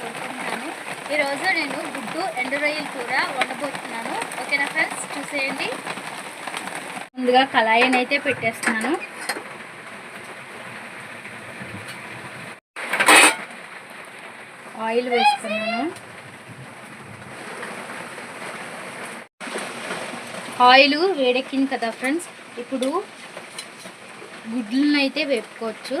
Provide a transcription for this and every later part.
కోరుకుంటున్నాను. ఈరోజు నేను గుడ్డు ఎండురొయ్యల కూర వండబోతున్నాను. ఓకేనా ఫ్రెండ్స్? చూసేయండి. ముందుగా కళాయిని అయితే పెట్టేస్తున్నాను. ఆయిల్ వేసుకున్నాను. ఆయిల్ వేడెక్కింది కదా ఫ్రెండ్స్? ఇప్పుడు గుడ్లను అయితే వేపుకోవచ్చు.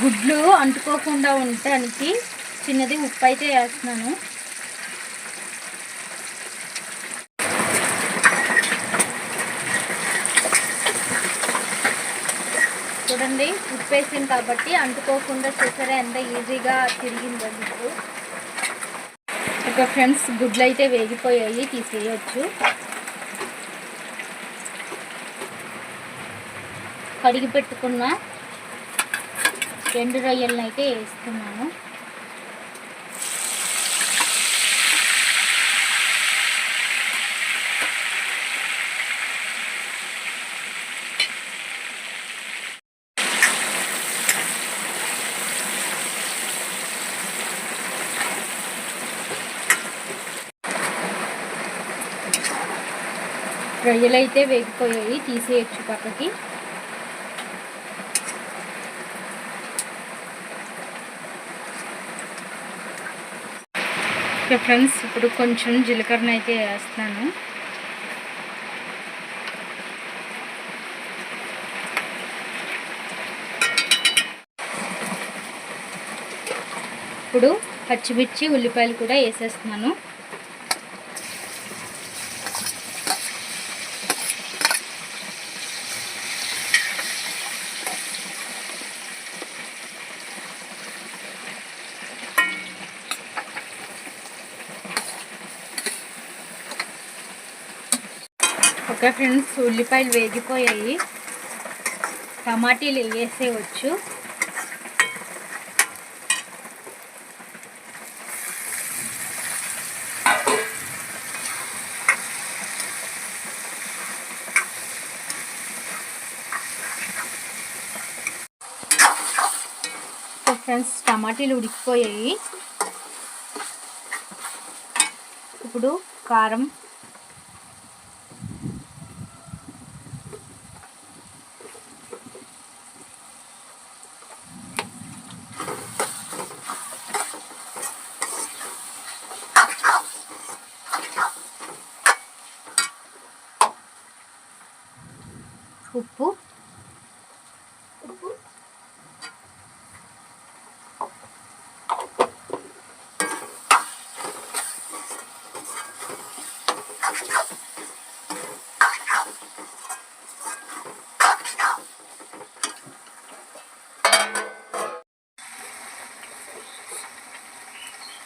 గుడ్లు అంటుకోకుండా ఉండటానికి చిన్నది ఉప్పు అయితే వేస్తున్నాను. చూడండి ఉప్పు వేసింది కాబట్టి అంటుకోకుండా చూసారా ఎంత ఈజీగా తిరిగిందో గుడ్లు ఇక ఫ్రెండ్స్ గుడ్లు అయితే వేగిపోయాయి తీసేయచ్చు. కడిగి పెట్టుకున్న రెండు రొయ్యలను అయితే వేస్తున్నాను. రొయ్యలు అయితే వేగిపోయాయి తీసేయచ్చు పక్కకి. ఓకే ఫ్రెండ్స్ ఇప్పుడు కొంచెం జీలకర్ర అయితే వేస్తాను ఇప్పుడు పచ్చిమిర్చి ఉల్లిపాయలు కూడా వేసేస్తున్నాను. ఓకే ఫ్రెండ్స్ ఉల్లిపాయలు వేగిపోయాయి. టమాటీలు వేసేయచ్చు. ఫ్రెండ్స్ టమాటీలు ఉడికిపోయాయి. ఇప్పుడు కారం ఉప్పు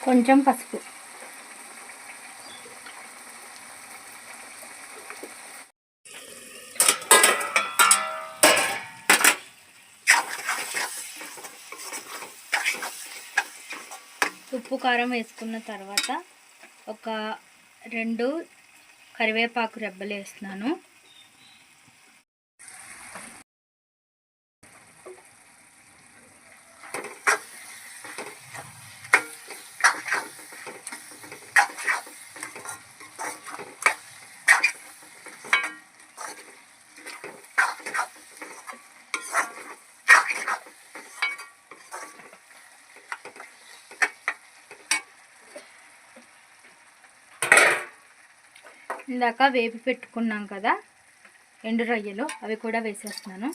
కొంచెం పసుపు ఉప్పు కారం వేసుకున్న తర్వాత ఒక రెండు కరివేపాకు రెబ్బలు వేస్తున్నాను. ఇందాక వేపి పెట్టుకున్నాం కదా ఎండు రొయ్యలు అవి కూడా వేసేస్తున్నాను.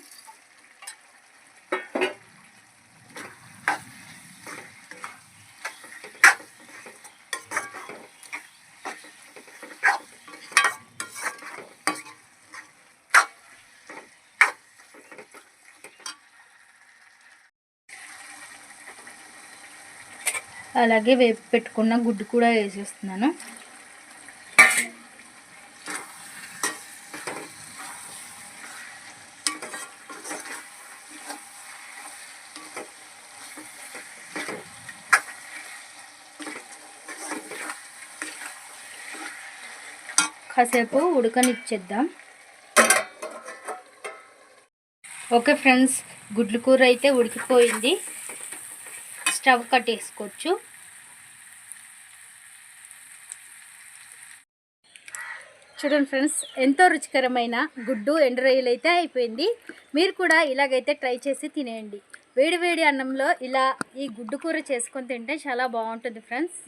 అలాగే వేపి పెట్టుకున్న గుడ్డు కూడా వేసేస్తున్నాను. కాసేపు ఉడకనిచ్చేద్దాం. ఓకే ఫ్రెండ్స్ గుడ్లు కూర అయితే ఉడికిపోయింది. స్టవ్ కట్టేసుకోవచ్చు. చూడండి ఫ్రెండ్స్ ఎంతో రుచికరమైన గుడ్డు ఎండు రొయ్యలు అయితే అయిపోయింది. మీరు కూడా ఇలాగైతే ట్రై చేసి తినేయండి. వేడి వేడి అన్నంలో ఇలా ఈ గుడ్డు కూర చేసుకొని తింటే చాలా బాగుంటుంది ఫ్రెండ్స్.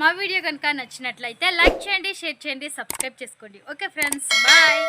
మా వీడియో కనుక నచ్చినట్లయితే లైక్ చేయండి షేర్ చేయండి సబ్స్క్రైబ్ చేసుకోండి. Okay friends bye.